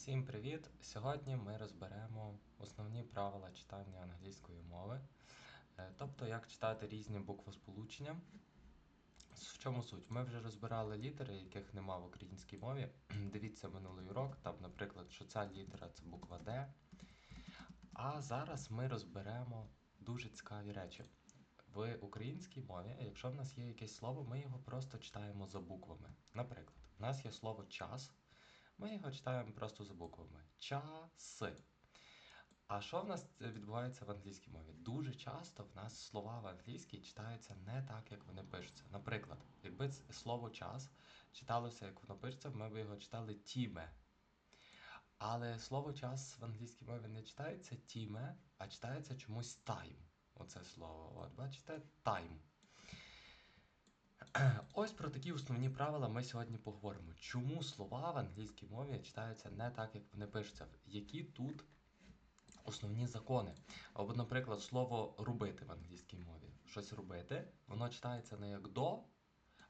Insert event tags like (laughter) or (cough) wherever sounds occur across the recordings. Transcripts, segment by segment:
Всім привіт! Сьогодні ми розберемо основні правила читання англійської мови, Е, тобто як читати різні буквосполучення. В чому суть? Ми вже розбирали літери, яких нема в українській мові. (clears throat) Дивіться минулий урок, там, наприклад, що ця літера це буква Д. А зараз ми розберемо дуже цікаві речі. В українській мові, якщо в нас є якесь слово, ми його просто читаємо за буквами. Наприклад, у нас є слово час. Ми його читаємо просто за буквами. Часи. А що в нас відбувається в англійській мові? Дуже часто в нас слова в англійській читаються не так, як вони пишуться. Наприклад, якби слово час читалося, як воно пишеться, ми б його читали тіме. Але слово час в англійській мові не читається тіме, а читається чомусь тайм. Оце слово. От, бачите, тайм. (clears throat) Ось про такі основні правила ми сьогодні поговоримо. Чому слова в англійській мові читаються не так, як вони пишуться? Які тут основні закони? Або, наприклад, слово робити в англійській мові. Щось робити, воно читається не як до,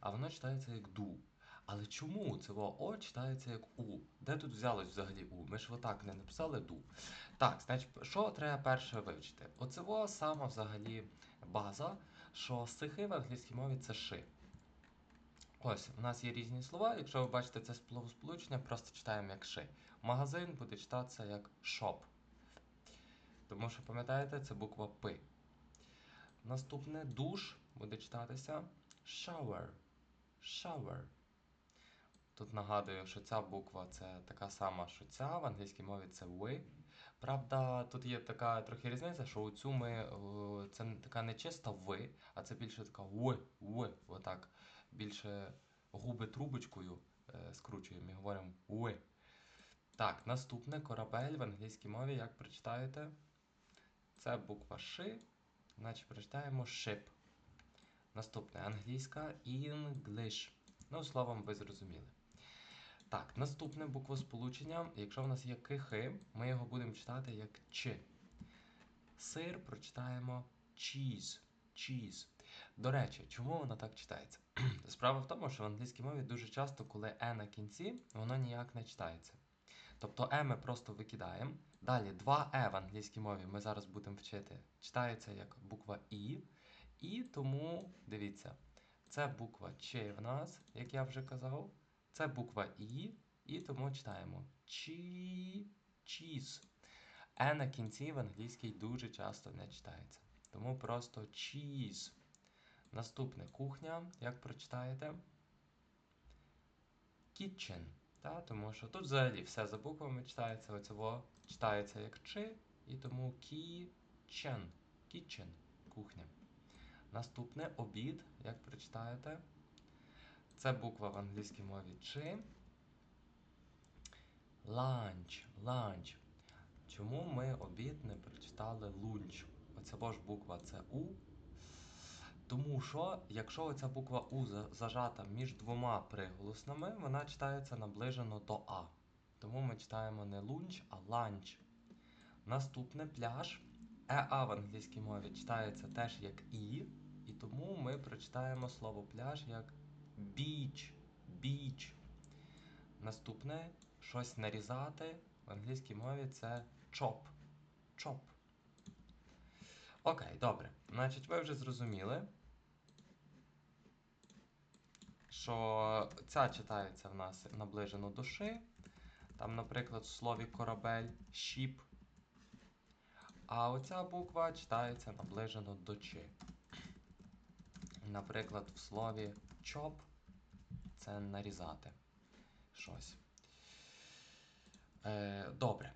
а воно читається як ду. Але чому це О читається як У? Де тут взялось взагалі У? Ми ж отак не написали ду. Так, значить, що треба перше вивчити? Оце сама взагалі база, що стихи в англійській мові це ши. Ось, у нас є різні слова. Якщо ви бачите це словосполучення, просто читаємо як ши. Магазин буде читатися як shop. Тому що, пам'ятаєте, це буква П. Наступне душ буде читатися shower. Shower. Тут нагадую, що ця буква це така сама, що ця, в англійській мові це ви. Правда, тут є така трохи різниця, що у цю ми е, це така не чиста ви, а це більше така в, в, отак. Більше губи трубочкою е, скручуємо і говоримо ви. Так, наступне корабель в англійській мові, як прочитаєте? Це буква Ш, значить прочитаємо ship. Наступне англійська English. Ну, словом, ви зрозуміли. Так, наступне буквосполучення. Якщо в нас є кихи, ми його будемо читати як Ч. Сир прочитаємо cheese. cheese. До речі, чому воно так читається? (clears throat) Справа в тому, що в англійській мові дуже часто, коли е на кінці, воно ніяк не читається. Тобто е ми просто викидаємо. Далі два е в англійській мові ми зараз будемо вчити. Читається як буква І. І тому, дивіться, це буква Ч в нас, як я вже казав. Це буква І, і тому читаємо чі, чіз. Е на кінці в англійській дуже часто не читається. Тому просто cheese. Наступне кухня, як прочитаєте? Kitchen. Та, тому що тут взагалі все за буквами читається, оцього читається як чи, і тому kitchen. Kitchen. Кухня. Наступне обід, як прочитаєте? Це буква в англійській мові чи. Lunch. Lunch. Чому ми обід не прочитали лунч? Оця ж буква це У. Тому що, якщо оця буква У зажата між двома приголосними, вона читається наближено до А. Тому ми читаємо не лунч, а ланч. Наступне пляж. ЕА в англійській мові читається теж як І. І тому ми прочитаємо слово пляж як beach. Beach. Наступне щось нарізати в англійській мові це chop. Chop. Окей, добре. Значить, ви вже зрозуміли, що ця читається в нас наближено до ши. Там, наприклад, в слові корабель ship. А оця буква читається наближено до чи. Наприклад, в слові chop це нарізати щось. Е, добре.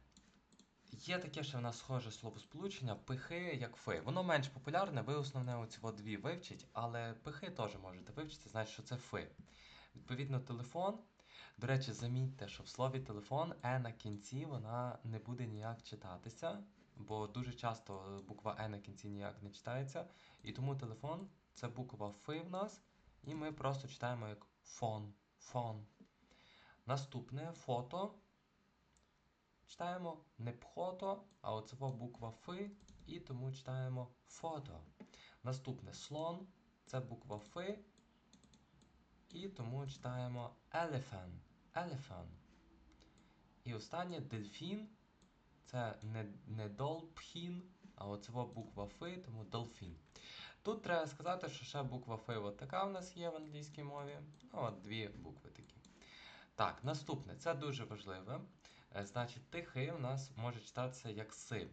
Є таке ще в нас схоже словосполучення пихи як фи. Воно менш популярне, ви основне оці дві вивчіть, але пихи теж можете вивчити, значить, що це фи. Відповідно, телефон. До речі, замітьте, що в слові телефон е на кінці вона не буде ніяк читатися, бо дуже часто буква е на кінці ніяк не читається. І тому телефон це буква фи в нас, і ми просто читаємо як фон. Фон. Наступне фото. Читаємо не пхото, а оцева буква Фи, і тому читаємо фото. Наступне слон це буква Фи, і тому читаємо elephant. Elephant. І останнє дельфін. Це не, не долпхін, а оцева буква Ф, тому долфін. Тут треба сказати, що ще буква Ф от така в нас є в англійській мові. Ну, от дві букви такі. Так, наступне, це дуже важливе. Е, Значить, тихи у нас може читатися як си.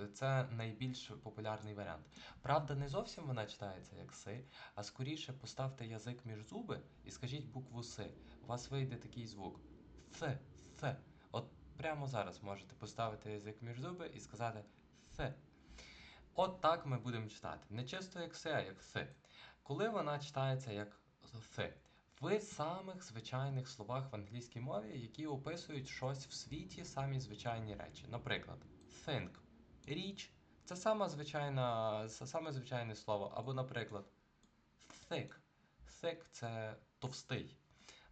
Е, Це найбільш популярний варіант. Правда, не зовсім вона читається як си, а скоріше поставте язик між зуби і скажіть букву си. У вас вийде такий звук. С, с. От прямо зараз можете поставити язик між зуби і сказати с. От так ми будемо читати. Не чисто як си, а як си. Коли вона читається як си? В самих звичайних словах в англійській мові, які описують щось в світі, самі звичайні речі. Наприклад, think, річ це саме звичайна, саме звичайне слово. Або, наприклад, thick. Thick це товстий.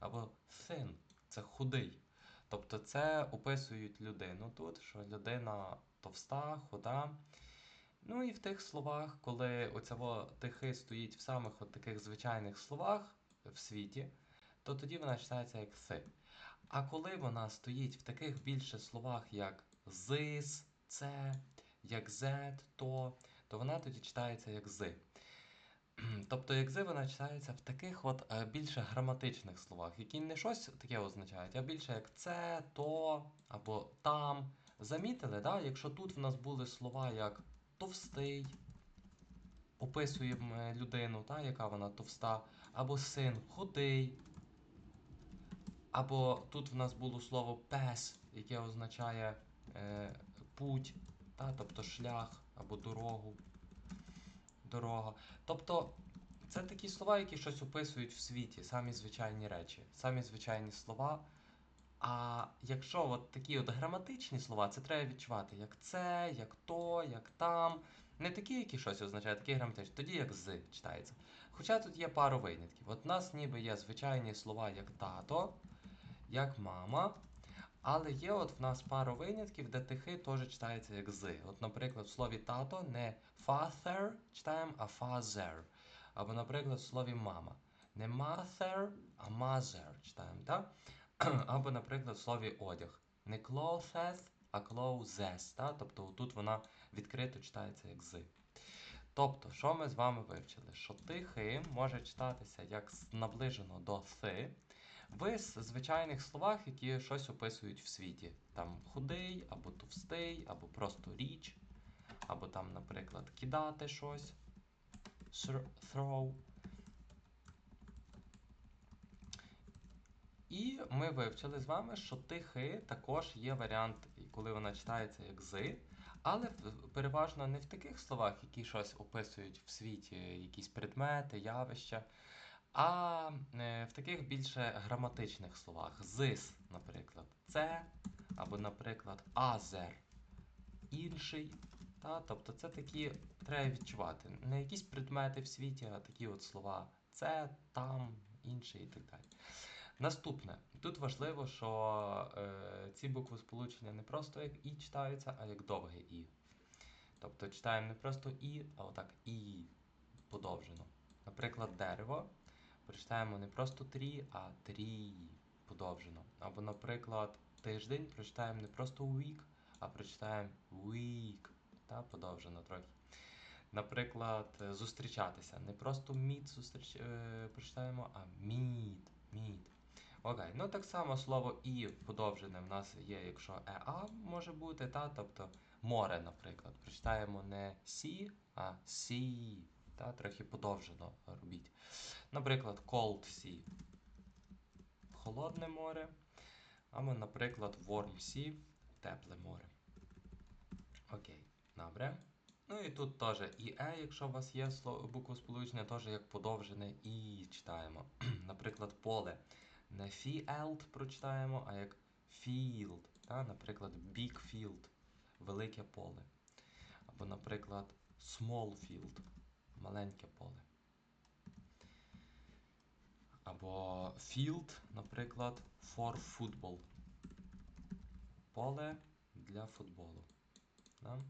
Або thin це худий. Тобто це описують людину тут, що людина товста, худа. Ну і в тих словах, коли оцього тихи стоїть в самих от таких звичайних словах в світі, то тоді вона читається як си. А коли вона стоїть в таких більше словах, як зис, це, як зет, то, то вона тоді читається як зи. (clears throat) Тобто, як зи вона читається в таких от е, більше граматичних словах, які не щось таке означають, а більше як це, то або там. Замітили, да? якщо тут в нас були слова як товстий, описуємо людину, та, яка вона товста, або син худий, або тут в нас було слово пес, яке означає е, путь, та, тобто шлях або дорогу. Дорога. Тобто це такі слова, які щось описують в світі, самі звичайні речі, самі звичайні слова. А якщо от такі от граматичні слова, це треба відчувати, як це, як то, як там. Не такі, які щось означають, такі граматичні, тоді як з читається. Хоча тут є пару винятків. От у нас ніби є звичайні слова як тато, як мама. Але є от в нас пару винятків, де тихи теж читається як з. От, наприклад, в слові тато не father читаємо, а father. Або, наприклад, в слові мама. Не mother, а mother читаємо, так? (clears throat) Або, наприклад, в слові одяг. Не clothes, а clothes. Та? Тобто тут вона відкрито читається як з. Тобто, що ми з вами вивчили? Що тихи може читатися як наближено до си в звичайних словах, які щось описують в світі. Там худий, або товстий, або просто річ, або там, наприклад, кидати щось. Throw. І ми вивчили з вами, що тихи також є варіант, коли вона читається як з, але переважно не в таких словах, які щось описують в світі, якісь предмети, явища, а е, в таких більше граматичних словах. Зис, наприклад, це, або, наприклад, азер, інший. Та? Тобто це такі треба відчувати. Не якісь предмети в світі, а такі от слова це, там, інший і так далі. Наступне. Тут важливо, що е, ці букви сполучення не просто як і читаються, а як довге і. Тобто читаємо не просто і, а отак і подовжено. Наприклад, дерево прочитаємо не просто трі, а трі подовжено. Або, наприклад, тиждень прочитаємо не просто week, а прочитаємо week, та подовжено трохи. Наприклад, зустрічатися. Не просто meet зустріч, е, прочитаємо, а meet, meet. Окей, ну так само слово і подовжене в нас є, якщо еа може бути, та, тобто море, наприклад. Прочитаємо не сі, а сі. Та, трохи подовжено робіть. Наприклад, cold sea. Холодне море. Або, наприклад, warm sea, тепле море. Окей, добре. Ну і тут теж і е, якщо у вас є буквосполучення, теж як подовжене і читаємо. (clears throat) Наприклад, поле. Не field прочитаємо, а як field. Та? Наприклад, big field велике поле. Або, наприклад, small field маленьке поле. Або field, наприклад, for football. Поле для футболу. Да?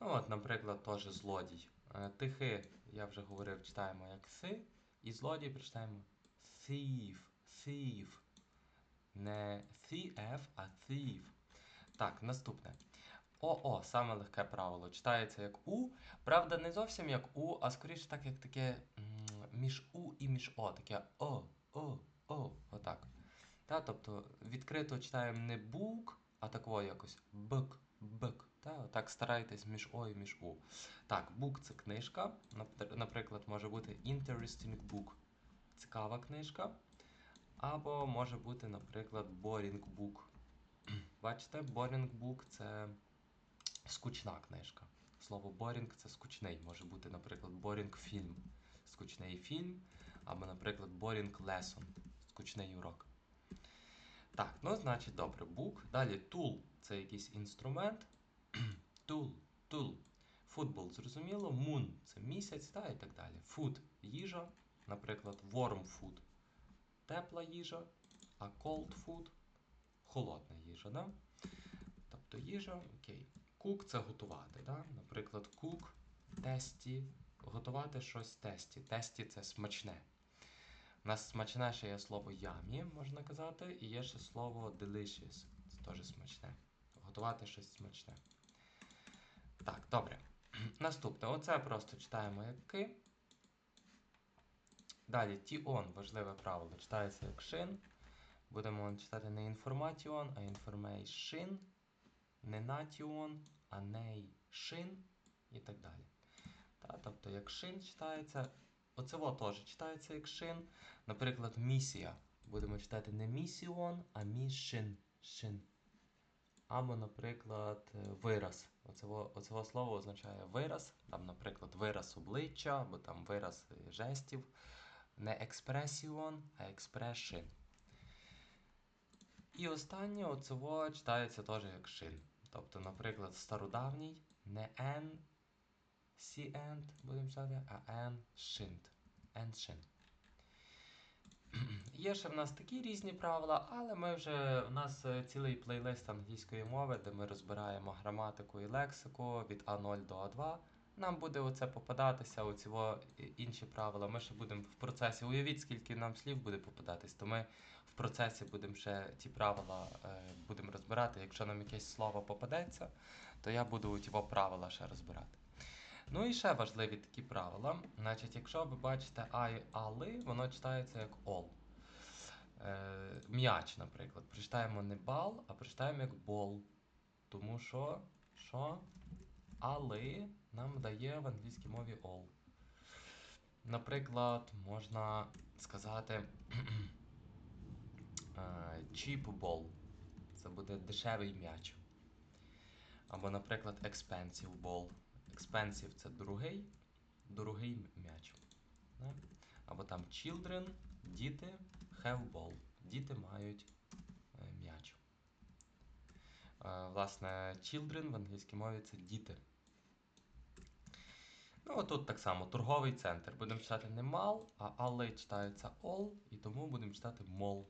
Ну от, наприклад, теж злодій. Е, Тихи, я вже говорив, читаємо як си, і злодій прочитаємо thief, thief. Не thief, а thief. Так, наступне. ОО, саме легке правило. Читається як У. Правда, не зовсім як У, а скоріше так, як таке між У і між О. Таке О, О, О. Отак. Та, тобто відкрито читаємо не бук, а такого якось. Та, так старайтесь між О і між У. Так, бук це книжка. Наприклад, може бути interesting book. Цікава книжка. Або може бути, наприклад, boring (clears throat) book. Бачите, boring book це скучна книжка. Слово boring це скучний. Може бути, наприклад, boring фільм. Скучний фільм. Або, наприклад, boring lesson. Скучний урок. Так, ну значить добре, book. Далі tool це якийсь інструмент. Tool, tool. Футбол, зрозуміло. Moon це місяць, та, і так далі. Food їжа, наприклад, warm food тепла їжа, а cold food холодна їжа. Да? Тобто їжа, окей. Cook це готувати. Да? Наприклад, cook, тесті, готувати щось тесті. Тесті це смачне. У нас смачне ще є слово yummy, можна казати, і є ще слово delicious. Це теж смачне. Готувати щось смачне. Так, добре. (clears throat) Наступне. Оце просто читаємо як ки. Далі ті-он, важливе правило, читається як шин. Будемо читати не інформатіон, а information. Не натіон, а нейшин і так далі. Та, тобто, як шин читається, оцево теж читається як шин. Наприклад, місія. Будемо читати не місіон, а мішин. Шин. Або, наприклад, вираз. Оцево, оцево слово означає вираз. Там, наприклад, вираз обличчя, або там вираз жестів. Не експресіон, а експрешин. І останнє оцево читається теж як шин. Тобто, наприклад, стародавній не ancient, будемо читати, а ancient. Ancient. Є ще в нас такі різні правила, але ми вже у нас е, цілий плейлист англійської мови, де ми розбираємо граматику і лексику від А0 до А2. Нам буде оце попадатися, оці во і- інші правила. Ми ще будемо в процесі. Уявіть, скільки нам слів буде попадатись, то ми в процесі будемо ще ті правила е, будемо розбирати. Якщо нам якесь слово попадеться, то я буду ті во правила ще розбирати. Ну і ще важливі такі правила. Значить, якщо ви бачите I, али, воно читається як all. Е, м'яч, наприклад. Прочитаємо не бал, а прочитаємо як бол. Тому що, що али нам дає в англійській мові all. Наприклад, можна сказати (clears throat) е, cheap ball. Це буде дешевий м'яч. Або, наприклад, expensive ball. Expensive це дорогий, дорогий м'яч. Або там children, діти, have ball. Діти мають е, м'яч. Е, власне, children в англійській мові це діти. Ну, отут так само, торговий центр. Будемо читати не мал, а але читається all, і тому будемо читати мол.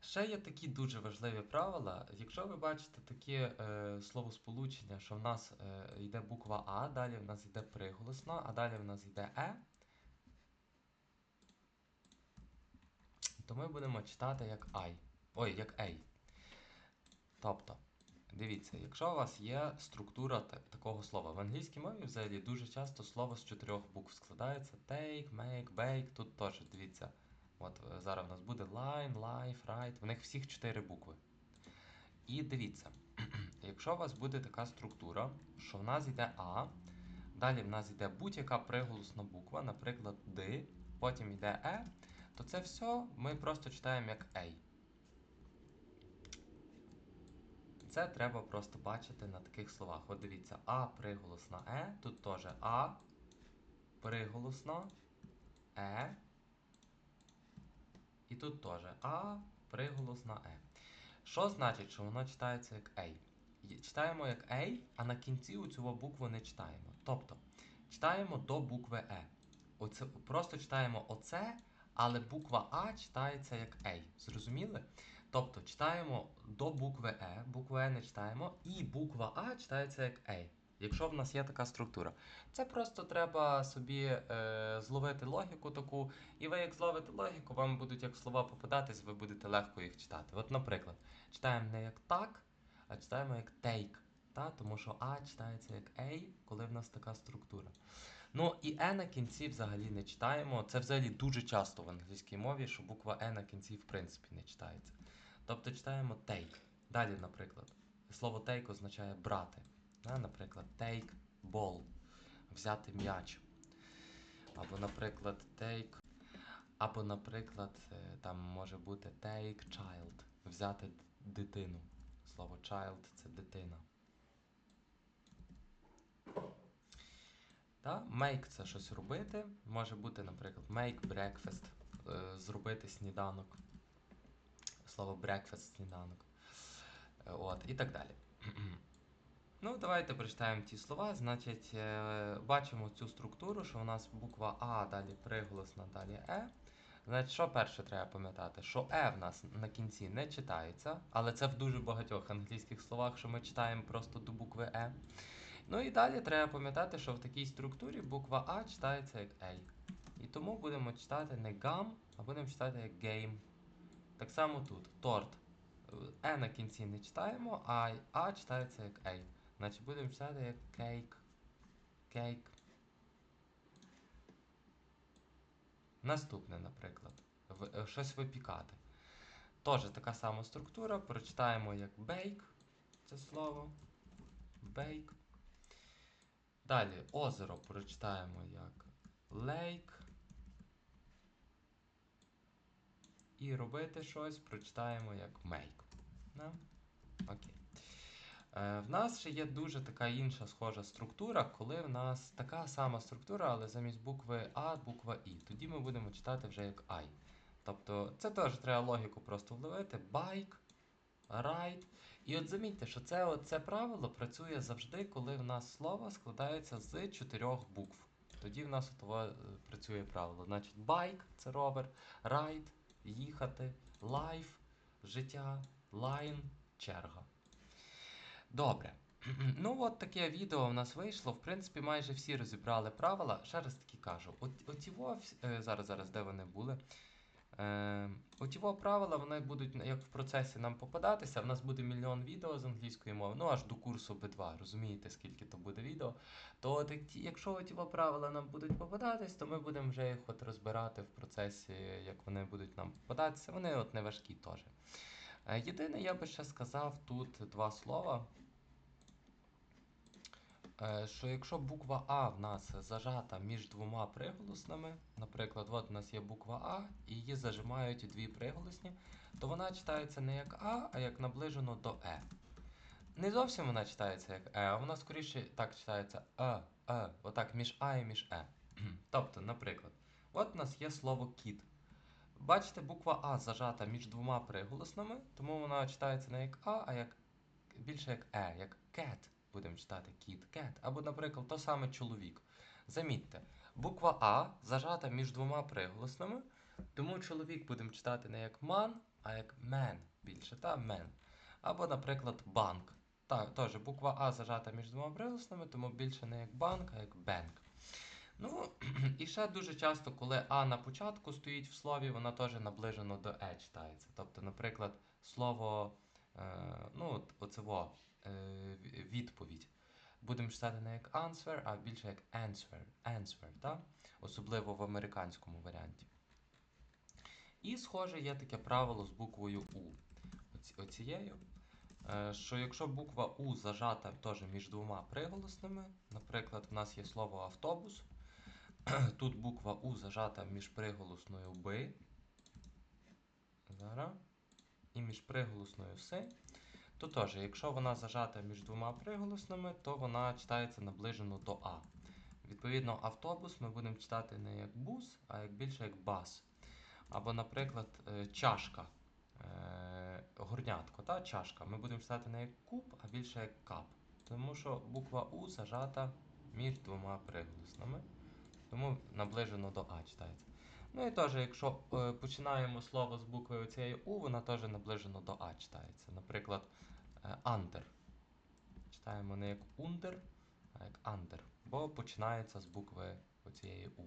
Ще є такі дуже важливі правила. Якщо ви бачите таке е, словосполучення, що в нас е, йде буква А, далі в нас йде приголосна, а далі в нас йде Е, то ми будемо читати як I. Ой, як A. Тобто, дивіться, якщо у вас є структура та- такого слова, в англійській мові взагалі дуже часто слово з чотирьох букв складається: take, make, bake. Тут теж дивіться. От е, зараз в нас буде line, life, write. В них всіх чотири букви. І дивіться, (clears throat) якщо у вас буде така структура, що в нас йде А, далі в нас йде будь-яка приголосна буква, наприклад, Д, потім йде Е, то це все ми просто читаємо як A. Це треба просто бачити на таких словах. От дивіться, А приголосна Е, тут теж А приголосна Е. І тут теж А приголосна Е. Що значить, що воно читається як? Є- Читаємо як A, а на кінці у цього букву не читаємо. Тобто читаємо до букви Е. Оце, просто читаємо оце, але буква А читається як A. Зрозуміли? Тобто читаємо до букви Е, букву Е не читаємо, і буква А читається як A. Якщо в нас є така структура, це просто треба собі е, зловити логіку таку, і ви як зловите логіку, вам будуть як слова попадатись, ви будете легко їх читати. От, наприклад, читаємо не як так, а читаємо як take. Та? Тому що А читається як A, коли в нас така структура. Ну і E на кінці взагалі не читаємо. Це взагалі дуже часто в англійській мові, що буква E на кінці в принципі не читається. Тобто читаємо take. Далі, наприклад, слово take означає брати. Наприклад, take ball, взяти м'яч. Або, наприклад, take. Або, наприклад, е, там може бути take child, взяти дитину. Слово child це дитина. Та? Make це щось робити. Може бути, наприклад, make breakfast, е, зробити сніданок. Слово breakfast сніданок. Е, От, і так далі. (clears throat) Ну, давайте прочитаємо ті слова. Значить, е, бачимо цю структуру, що у нас буква А, далі приголосна, далі Е. Значить, що перше треба пам'ятати? Що Е в нас на кінці не читається, але це в дуже багатьох англійських словах, що ми читаємо просто до букви Е. Ну і далі треба пам'ятати, що в такій структурі буква А читається як A. І тому будемо читати не гам, а будемо читати як game. Так само тут торт. Е на кінці не читаємо, а А читається як A. Значить будемо читати як cake. Cake. Наступне, наприклад. В- е, щось випікати. Теж така сама структура. Прочитаємо як bake. Це слово. Bake. Далі озеро прочитаємо як lake. І робити щось прочитаємо як make. Да? Окей. Е, в нас ще є дуже така інша схожа структура, коли в нас така сама структура, але замість букви А буква І. Тоді ми будемо читати вже як I. Тобто це теж треба логіку просто вловити. Bike, ride. І от замітьте, що це, це правило працює завжди, коли в нас слово складається з чотирьох букв. Тоді в нас от, е, працює правило. Значить, bike – це ровер, ride – їхати, life – життя, line – черга. Добре. (clears throat) Ну, от таке відео в нас вийшло. В принципі, майже всі розібрали правила. Ще раз таки кажу: оці е, зараз, зараз, де вони були. Е, оті правила вони будуть як в процесі нам попадатися. В нас буде мільйон відео з англійської мови, ну аж до курсу B2, розумієте, скільки то буде відео. То от, якщо оті правила нам будуть попадатись, то ми будемо вже їх от розбирати в процесі, як вони будуть нам попадатися. Вони от не важкі теж. Е, Єдине, я би ще сказав тут два слова. Е, Що якщо буква А в нас зажата між двома приголосними, наприклад, от у нас є буква А, і її зажимають дві приголосні, то вона читається не як А, а як наближено до Е. Не зовсім вона читається як Е, а вона скоріше так читається Е, Е, отак між А і між Е. (clears throat) тобто, наприклад, от у нас є слово кіт. Бачите, буква А зажата між двома приголосними, тому вона читається не як А, а як більше як Е, як cat. Будемо читати кіт, cat. Або, наприклад, то саме чоловік. Замітьте, буква А зажата між двома приголосними, тому чоловік будемо читати не як man, а як man більше, та man. Або, наприклад, банк. Так, теж буква А зажата між двома приголосними, тому більше не як банк, а як банк. Ну, (clears throat) і ще дуже часто, коли А на початку стоїть в слові, вона теж наближено до Е читається. Тобто, наприклад, слово, е, ну, от, оце во, в- відповідь. Будемо читати не як answer, а більше як answer, answer так? особливо в американському варіанті. І, схоже, є таке правило з буквою У. Оці, оцією. Е, що якщо буква У зажата теж між двома приголосними, наприклад, в нас є слово автобус, (clears throat) тут буква У зажата між приголосною Б. І між приголосною С. То теж, якщо вона зажата між двома приголосними, то вона читається наближено до А. Відповідно, автобус ми будемо читати не як бус, а як більше як бас. Або, наприклад, е, чашка. Е, Горнятко, та чашка. Ми будемо читати не як куб, а більше як кап. Тому що буква У зажата між двома приголосними. Тому наближено до А читається. Ну і теж, якщо е, починаємо слово з буквою цієї У, вона теж наближено до А читається. Наприклад, е, under. Читаємо не як under, а як under, бо починається з букви оцієї У.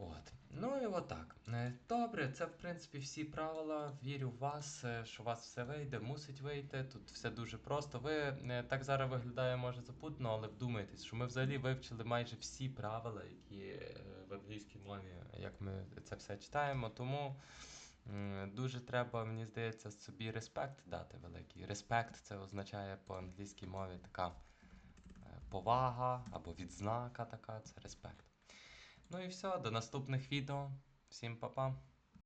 От. Ну і отак. Е, Добре, це в принципі всі правила. Вірю в вас, е, що у вас все вийде, мусить вийти. Тут все дуже просто. Ви е, так зараз виглядає, може запутано, але вдумайтесь, що ми взагалі вивчили майже всі правила, які в англійській мові, як ми це все читаємо. Тому дуже треба, мені здається, собі респект дати великий. Респект це означає по англійській мові така повага або відзнака така, це респект. Ну і все, до наступних відео. Всім па-па.